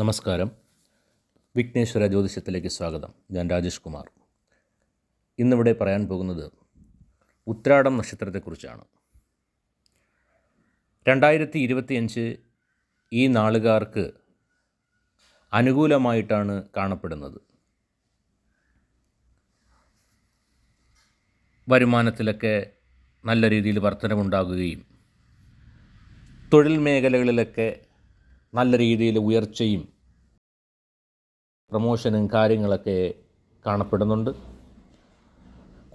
നമസ്കാരം. വിഘ്നേശ്വര ജ്യോതിഷത്തിലേക്ക് സ്വാഗതം. ഞാൻ രാജേഷ് കുമാർ. ഇന്നിവിടെ പറയാൻ പോകുന്നത് ഉത്രാടം നക്ഷത്രത്തെക്കുറിച്ചാണ്. രണ്ടായിരത്തി ഇരുപത്തിയഞ്ച് ഈ നാളുകാർക്ക് അനുകൂലമായിട്ടാണ് കാണപ്പെടുന്നത്. വരുമാനത്തിലൊക്കെ നല്ല രീതിയിൽ വർധനമുണ്ടാകുകയും തൊഴിൽ മേഖലകളിലൊക്കെ നല്ല രീതിയിൽ ഉയർച്ചയും പ്രമോഷനും കാര്യങ്ങളൊക്കെ കാണപ്പെടുന്നുണ്ട്.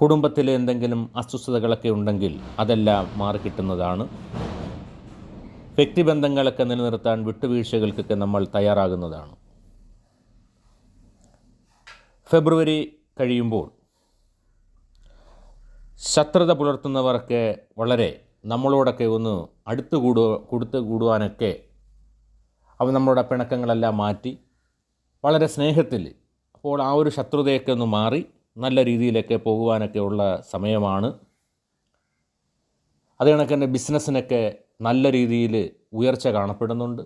കുടുംബത്തിൽ എന്തെങ്കിലും അസ്വസ്ഥതകളൊക്കെ ഉണ്ടെങ്കിൽ അതെല്ലാം മാറിക്കിട്ടുന്നതാണ് വ്യക്തിബന്ധങ്ങളൊക്കെ നിലനിർത്താൻ വിട്ടുവീഴ്ചകൾക്കൊക്കെ നമ്മൾ തയ്യാറാകുന്നതാണ്. ഫെബ്രുവരി കഴിയുമ്പോൾ ശത്രുത പുലർത്തുന്നവർക്ക് വളരെ നമ്മളോടൊക്കെ ഒന്ന് അടുത്ത് കൂടുക കൊടുത്തു കൂടുവാനൊക്കെ അവ നമ്മളുടെ പിണക്കങ്ങളെല്ലാം മാറ്റി വളരെ സ്നേഹത്തിൽ അപ്പോൾ ആ ഒരു ശത്രുതയൊക്കെ ഒന്ന് മാറി നല്ല രീതിയിലൊക്കെ പോകുവാനൊക്കെ ഉള്ള സമയമാണ്. അത് തന്നെ ബിസിനസ്സിനൊക്കെ നല്ല രീതിയിൽ ഉയർച്ച കാണപ്പെടുന്നുണ്ട്.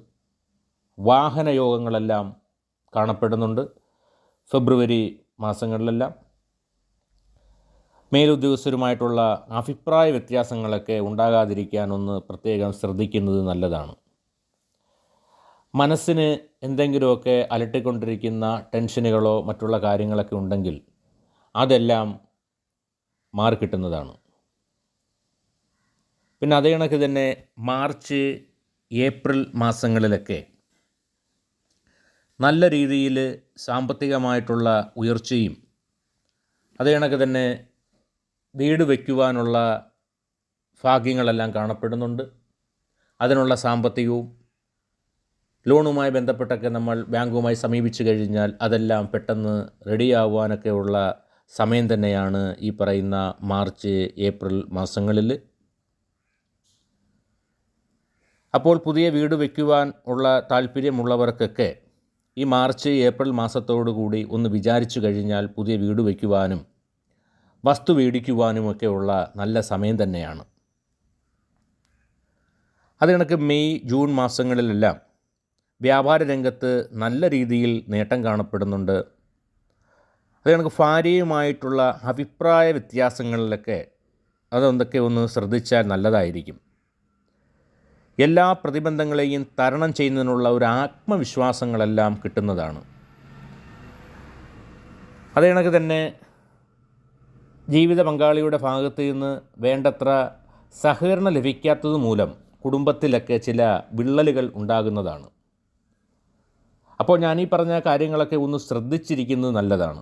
വാഹന യോഗങ്ങളെല്ലാം കാണപ്പെടുന്നുണ്ട് ഫെബ്രുവരി മാസങ്ങളിലെല്ലാം. മേലുദ്യോഗസ്ഥരുമായിട്ടുള്ള അഭിപ്രായ വ്യത്യാസങ്ങളൊക്കെ ഉണ്ടാകാതിരിക്കാൻ ഒന്ന് പ്രത്യേകം ശ്രദ്ധിക്കുന്നത് നല്ലതാണ്. മനസ്സിന് എന്തെങ്കിലുമൊക്കെ അലട്ടിക്കൊണ്ടിരിക്കുന്ന ടെൻഷനുകളോ മറ്റുള്ള കാര്യങ്ങളൊക്കെ ഉണ്ടെങ്കിൽ അതെല്ലാം മാറിക്കിട്ടുന്നതാണ്. പിന്നെ അതേ കണക്ക് തന്നെ മാർച്ച് ഏപ്രിൽ മാസങ്ങളിലൊക്കെ നല്ല രീതിയിൽ സാമ്പത്തികമായിട്ടുള്ള ഉയർച്ചയും അതേ കണക്ക് തന്നെ വീട് വയ്ക്കുവാനുള്ള ഭാഗ്യങ്ങളെല്ലാം കാണപ്പെടുന്നുണ്ട്. അതിനുള്ള സാമ്പത്തികവും ലോണുമായി ബന്ധപ്പെട്ടൊക്കെ നമ്മൾ ബാങ്കുമായി സമീപിച്ചു കഴിഞ്ഞാൽ അതെല്ലാം പെട്ടെന്ന് റെഡിയാവാനൊക്കെയുള്ള സമയം തന്നെയാണ് ഈ പറയുന്ന മാർച്ച് ഏപ്രിൽ മാസങ്ങളിൽ. അപ്പോൾ പുതിയ വീട് വയ്ക്കുവാൻ ഉള്ള താല്പര്യമുള്ളവർക്കൊക്കെ ഈ മാർച്ച് ഏപ്രിൽ മാസത്തോടുകൂടി ഒന്ന് വിചാരിച്ചു കഴിഞ്ഞാൽ പുതിയ വീട് വയ്ക്കുവാനും വസ്തു മേടിക്കുവാനുമൊക്കെയുള്ള നല്ല സമയം തന്നെയാണ്. അത് മെയ് ജൂൺ മാസങ്ങളിലെല്ലാം വ്യാപാര രംഗത്ത് നല്ല രീതിയിൽ നേട്ടം കാണപ്പെടുന്നുണ്ട്. അത് കണക്ക് ഭാര്യയുമായിട്ടുള്ള അഭിപ്രായ വ്യത്യാസങ്ങളിലൊക്കെ അതെന്തൊക്കെ ഒന്ന് ശ്രദ്ധിച്ചാൽ നല്ലതായിരിക്കും. എല്ലാ പ്രതിബന്ധങ്ങളെയും തരണം ചെയ്യുന്നതിനുള്ള ഒരു ആത്മവിശ്വാസങ്ങളെല്ലാം കിട്ടുന്നതാണ്. അത് കണക്ക് തന്നെ ജീവിത പങ്കാളിയുടെ ഭാഗത്ത് നിന്ന് വേണ്ടത്ര സഹകരണം ലഭിക്കാത്തത് മൂലം കുടുംബത്തിലൊക്കെ ചില വിള്ളലുകൾ ഉണ്ടാകുന്നതാണ്. അപ്പോൾ ഞാൻ ഈ പറഞ്ഞ കാര്യങ്ങളൊക്കെ ഒന്ന് ശ്രദ്ധിച്ചിരിക്കുന്നത് നല്ലതാണ്.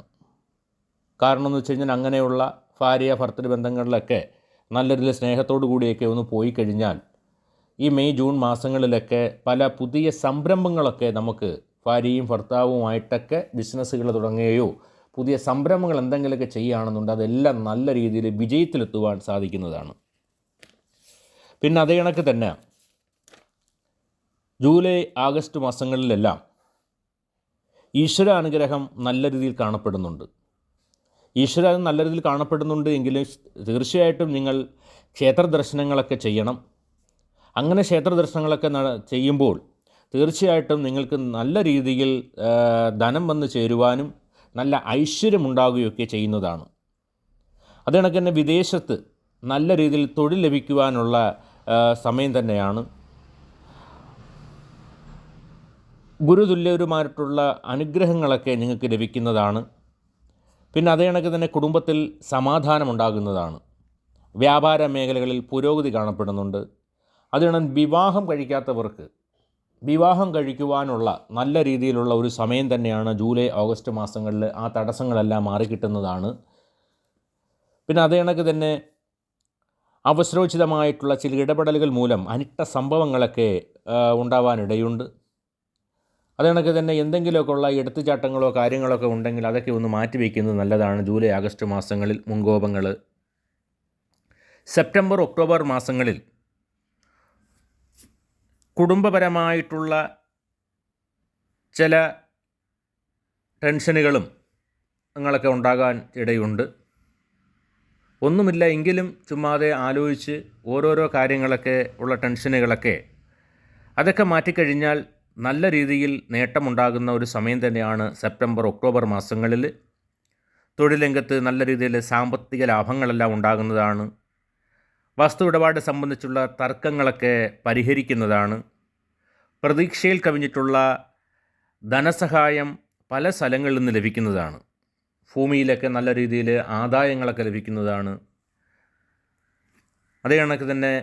കാരണം എന്ന് വെച്ച് കഴിഞ്ഞാൽ അങ്ങനെയുള്ള ഭാര്യ ഭർത്തൃ ബന്ധങ്ങളിലൊക്കെ നല്ല രീതിയിൽ സ്നേഹത്തോടു കൂടിയൊക്കെ ഒന്ന് പോയി കഴിഞ്ഞാൽ ഈ മെയ് ജൂൺ മാസങ്ങളിലൊക്കെ പല പുതിയ സംരംഭങ്ങളൊക്കെ നമുക്ക് ഭാര്യയും ഭർത്താവുമായിട്ടൊക്കെ ബിസിനസ്സുകൾ തുടങ്ങുകയോ പുതിയ സംരംഭങ്ങൾ എന്തെങ്കിലുമൊക്കെ ചെയ്യുകയാണെന്നുണ്ട് അതെല്ലാം നല്ല രീതിയിൽ വിജയത്തിലെത്തുവാൻ സാധിക്കുന്നതാണ്. പിന്നെ അതേ കണക്ക് തന്നെ ജൂലൈ ആഗസ്റ്റ് മാസങ്ങളിലെല്ലാം ഈശ്വര അനുഗ്രഹം നല്ല രീതിയിൽ കാണപ്പെടുന്നുണ്ട്. ഈശ്വര നല്ല രീതിയിൽ കാണപ്പെടുന്നുണ്ട് എങ്കിലും തീർച്ചയായിട്ടും നിങ്ങൾ ക്ഷേത്ര ദർശനങ്ങളൊക്കെ ചെയ്യണം. അങ്ങനെ ക്ഷേത്ര ദർശനങ്ങളൊക്കെ ചെയ്യുമ്പോൾ തീർച്ചയായിട്ടും നിങ്ങൾക്ക് നല്ല രീതിയിൽ ധനം വന്ന് ചേരുവാനും നല്ല ഐശ്വര്യമുണ്ടാകുകയൊക്കെ ചെയ്യുന്നതാണ്. അത് കണക്ക് തന്നെ വിദേശത്ത് നല്ല രീതിയിൽ തൊഴിൽ ലഭിക്കുവാനുള്ള സമയം തന്നെയാണ്. ഗുരുതുല്യരുമായിട്ടുള്ള അനുഗ്രഹങ്ങളൊക്കെ നിങ്ങൾക്ക് ലഭിക്കുന്നതാണ്. പിന്നെ അതേ കണക്ക് തന്നെ കുടുംബത്തിൽ സമാധാനമുണ്ടാകുന്നതാണ്. വ്യാപാര മേഖലകളിൽ പുരോഗതി കാണപ്പെടുന്നുണ്ട്. അതിനാണ് വിവാഹം കഴിക്കാത്തവർക്ക് വിവാഹം കഴിക്കുവാനുള്ള നല്ല രീതിയിലുള്ള ഒരു സമയം തന്നെയാണ് ജൂലൈ ഓഗസ്റ്റ് മാസങ്ങളിൽ ആ തടസ്സങ്ങളെല്ലാം മാറിക്കിട്ടുന്നതാണ്. പിന്നെ അതേ കണക്ക് തന്നെ അവസരോചിതമായിട്ടുള്ള ചില ഇടപെടലുകൾ മൂലം അനിട്ട സംഭവങ്ങളൊക്കെ ഉണ്ടാവാനിടയുണ്ട്. അത് കണക്ക് തന്നെ എന്തെങ്കിലുമൊക്കെ ഉള്ള എടുത്തുചാട്ടങ്ങളോ കാര്യങ്ങളൊക്കെ ഉണ്ടെങ്കിൽ അതൊക്കെ ഒന്ന് മാറ്റി വയ്ക്കുന്നത് നല്ലതാണ്. ജൂലൈ ആഗസ്റ്റ് മാസങ്ങളിൽ മുൻകോപങ്ങൾ. സെപ്റ്റംബർ ഒക്ടോബർ മാസങ്ങളിൽ കുടുംബപരമായിട്ടുള്ള ചില ടെൻഷനുകളും നിങ്ങളൊക്കെ ഉണ്ടാകാൻ ഇടയുണ്ട്. ഒന്നുമില്ല എങ്കിലും ചുമ്മാതെ ആലോചിച്ച് ഓരോരോ കാര്യങ്ങളൊക്കെ ഉള്ള ടെൻഷനുകളൊക്കെ അതൊക്കെ മാറ്റിക്കഴിഞ്ഞാൽ നല്ല രീതിയിൽ നേട്ടമുണ്ടാകുന്ന ഒരു സമയം തന്നെയാണ് സെപ്റ്റംബർ ഒക്ടോബർ മാസങ്ങളിൽ. തൊഴിൽ രംഗത്ത് നല്ല രീതിയിൽ സാമ്പത്തിക ലാഭങ്ങളെല്ലാം ഉണ്ടാകുന്നതാണ്. വസ്തു ഇടപാട് സംബന്ധിച്ചുള്ള തർക്കങ്ങളൊക്കെ പരിഹരിക്കുന്നതാണ്. പ്രതീക്ഷയിൽ കവിഞ്ഞിട്ടുള്ള ധനസഹായം പല സ്ഥലങ്ങളിൽ നിന്ന് ലഭിക്കുന്നതാണ്. ഭൂമിയിലൊക്കെ നല്ല രീതിയിൽ ആദായങ്ങളൊക്കെ ലഭിക്കുന്നതാണ്. അതേ കണക്ക് തന്നെ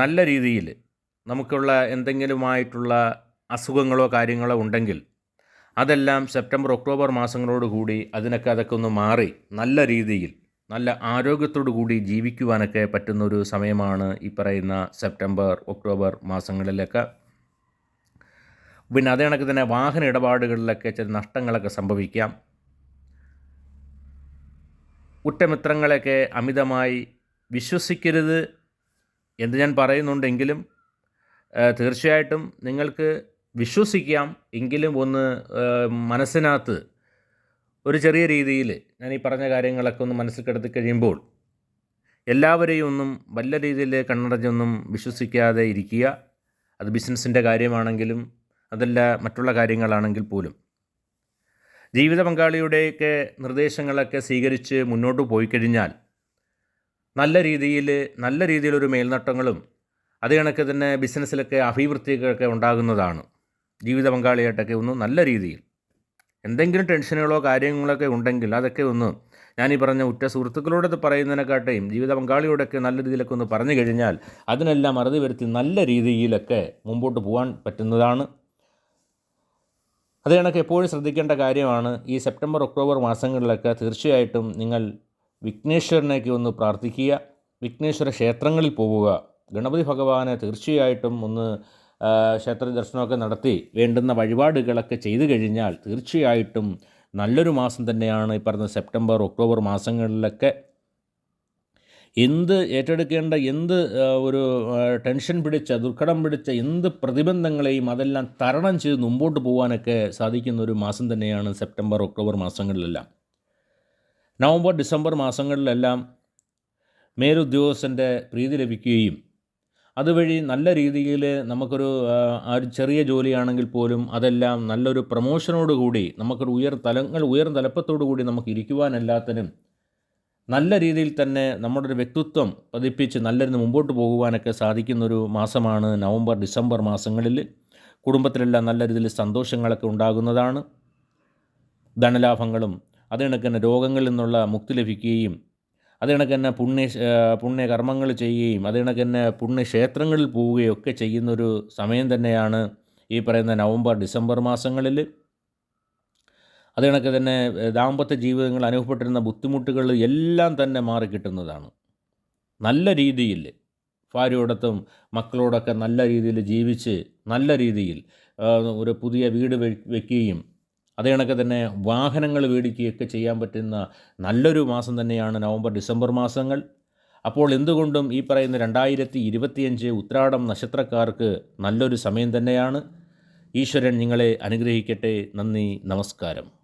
നല്ല രീതിയിൽ നമുക്കുള്ള എന്തെങ്കിലുമായിട്ടുള്ള അസുഖങ്ങളോ കാര്യങ്ങളോ ഉണ്ടെങ്കിൽ അതെല്ലാം സെപ്റ്റംബർ ഒക്ടോബർ മാസങ്ങളോട് കൂടി അതിനൊക്കെ അതൊക്കെ ഒന്ന് മാറി നല്ല രീതിയിൽ നല്ല ആരോഗ്യത്തോടു കൂടി ജീവിക്കുവാനൊക്കെ പറ്റുന്നൊരു സമയമാണ് ഈ പറയുന്ന സെപ്റ്റംബർ ഒക്ടോബർ മാസങ്ങളിലൊക്കെ. പിന്നെ അതേ കണക്ക് തന്നെ വാഹന ഇടപാടുകളിലൊക്കെ ചില നഷ്ടങ്ങളൊക്കെ സംഭവിക്കാം. ഉറ്റമിത്രങ്ങളെയൊക്കെ അമിതമായി വിശ്വസിക്കരുത് എന്ന് ഞാൻ പറയുന്നുണ്ടെങ്കിലും തീർച്ചയായിട്ടും നിങ്ങൾക്ക് വിശ്വസിക്കാം. എങ്കിലും ഒന്ന് മനസ്സിനകത്ത് ഒരു ചെറിയ രീതിയിൽ ഞാൻ ഈ പറഞ്ഞ കാര്യങ്ങളൊക്കെ ഒന്ന് മനസ്സിൽ കിടത്തി കഴിയുമ്പോൾ എല്ലാവരെയും ഒന്നും വല്ല രീതിയിൽ കണ്ണടഞ്ഞൊന്നും വിശ്വസിക്കാതെ ഇരിക്കുക. അത് ബിസിനസ്സിന്റെ കാര്യമാണെങ്കിലും അതല്ല മറ്റുള്ള കാര്യങ്ങളാണെങ്കിൽ പോലും. ജീവിത പങ്കാളിയുടെയൊക്കെ നിർദ്ദേശങ്ങളൊക്കെ സ്വീകരിച്ച് മുന്നോട്ട് പോയി കഴിഞ്ഞാൽ നല്ല രീതിയിൽ നല്ല രീതിയിലൊരു മേൽനോട്ടങ്ങളും അത് കണക്ക് തന്നെ ബിസിനസ്സിലൊക്കെ അഭിവൃദ്ധിയൊക്കെ ഉണ്ടാകുന്നതാണ്. ജീവിത പങ്കാളിയായിട്ടൊക്കെ ഒന്ന് നല്ല രീതിയിൽ. എന്തെങ്കിലും ടെൻഷനുകളോ കാര്യങ്ങളൊക്കെ ഉണ്ടെങ്കിൽ അതൊക്കെ ഒന്ന് ഞാൻ ഈ പറഞ്ഞ ഉറ്റ സുഹൃത്തുക്കളോട് പറയുന്നതിനെക്കാട്ടെയും ജീവിത പങ്കാളിയോടൊക്കെ നല്ല രീതിയിലൊക്കെ ഒന്ന് പറഞ്ഞു കഴിഞ്ഞാൽ അതിനെല്ലാം അറുതി വരുത്തി നല്ല രീതിയിലൊക്കെ മുമ്പോട്ട് പോകാൻ പറ്റുന്നതാണ്. അത് കണക്ക് എപ്പോഴും ശ്രദ്ധിക്കേണ്ട കാര്യമാണ്. ഈ സെപ്റ്റംബർ ഒക്ടോബർ മാസങ്ങളിലൊക്കെ തീർച്ചയായിട്ടും നിങ്ങൾ വിഘ്നേശ്വരനേക്ക് ഒന്ന് പ്രാർത്ഥിക്കുക. വിഘ്നേശ്വര ക്ഷേത്രങ്ങളിൽ പോവുക. ഗണപതി ഭഗവാനെ തീർച്ചയായിട്ടും ഒന്ന് ക്ഷേത്ര ദർശനമൊക്കെ നടത്തി വേണ്ടുന്ന വഴിപാടുകളൊക്കെ ചെയ്തു കഴിഞ്ഞാൽ തീർച്ചയായിട്ടും നല്ലൊരു മാസം തന്നെയാണ് ഈ പറഞ്ഞ സെപ്റ്റംബർ ഒക്ടോബർ മാസങ്ങളിലൊക്കെ എന്ത് ഏറ്റെടുക്കേണ്ട എന്ത് ഒരു ടെൻഷൻ പിടിച്ച ദുർഘടം പിടിച്ച എന്ത് പ്രതിബന്ധങ്ങളെയും അതെല്ലാം തരണം ചെയ്ത് മുമ്പോട്ട് പോകാനൊക്കെ സാധിക്കുന്ന ഒരു മാസം തന്നെയാണ് സെപ്റ്റംബർ ഒക്ടോബർ മാസങ്ങളിലെല്ലാം. നവംബർ ഡിസംബർ മാസങ്ങളിലെല്ലാം മേലുദ്യോഗസ്ഥന്റെ പ്രീതി ലഭിക്കുകയും അതുവഴി നല്ല രീതിയിൽ നമുക്കൊരു ഒരു ചെറിയ ജോലിയാണെങ്കിൽ പോലും അതെല്ലാം നല്ലൊരു പ്രമോഷനോടുകൂടി നമുക്കൊരു ഉയർ തലങ്ങൾ ഉയർന്ന തലപ്പത്തോടു കൂടി നമുക്ക് ഇരിക്കുവാനെല്ലാത്തിനും നല്ല രീതിയിൽ തന്നെ നമ്മുടെ ഒരു വ്യക്തിത്വം പതിപ്പിച്ച് നല്ലൊരു മുമ്പോട്ട് പോകുവാനൊക്കെ സാധിക്കുന്നൊരു മാസമാണ് നവംബർ ഡിസംബർ മാസങ്ങളിൽ. കുടുംബത്തിലെല്ലാം നല്ല രീതിയിൽ സന്തോഷങ്ങളൊക്കെ ഉണ്ടാകുന്നതാണ്. ധനലാഭങ്ങളും അതിനൊക്കെ രോഗങ്ങളിൽ നിന്നുള്ള മുക്തി ലഭിക്കുകയും അത് തന്നെ പുണ്യ പുണ്യകർമ്മങ്ങൾ ചെയ്യുകയും അത് തന്നെ പുണ്യക്ഷേത്രങ്ങളിൽ പോവുകയും ഒക്കെ ചെയ്യുന്നൊരു സമയം തന്നെയാണ് ഈ പറയുന്ന നവംബർ ഡിസംബർ മാസങ്ങളിൽ. അത് തന്നെ ദാമ്പത്യ ജീവിതങ്ങൾ അനുഭവപ്പെട്ടിരുന്ന ബുദ്ധിമുട്ടുകൾ എല്ലാം തന്നെ മാറിക്കിട്ടുന്നതാണ് നല്ല രീതിയിൽ ഭാര്യയോടൊത്തും മക്കളോടൊക്കെ നല്ല രീതിയിൽ ജീവിച്ച് നല്ല രീതിയിൽ ഒരു പുതിയ വീട് വെ- വെക്കുകയും അതേ കണക്ക് തന്നെ വാഹനങ്ങൾ മേടിക്കുകയൊക്കെ ചെയ്യാൻ പറ്റുന്ന നല്ലൊരു മാസം തന്നെയാണ് നവംബർ ഡിസംബർ മാസങ്ങൾ. അപ്പോൾ എന്തുകൊണ്ടും ഈ പറയുന്ന രണ്ടായിരത്തി ഇരുപത്തിയഞ്ച് ഉത്രാടം നക്ഷത്രക്കാർക്ക് നല്ലൊരു സമയം തന്നെയാണ്. ഈശ്വരൻ നിങ്ങളെ അനുഗ്രഹിക്കട്ടെ. നന്ദി. നമസ്കാരം.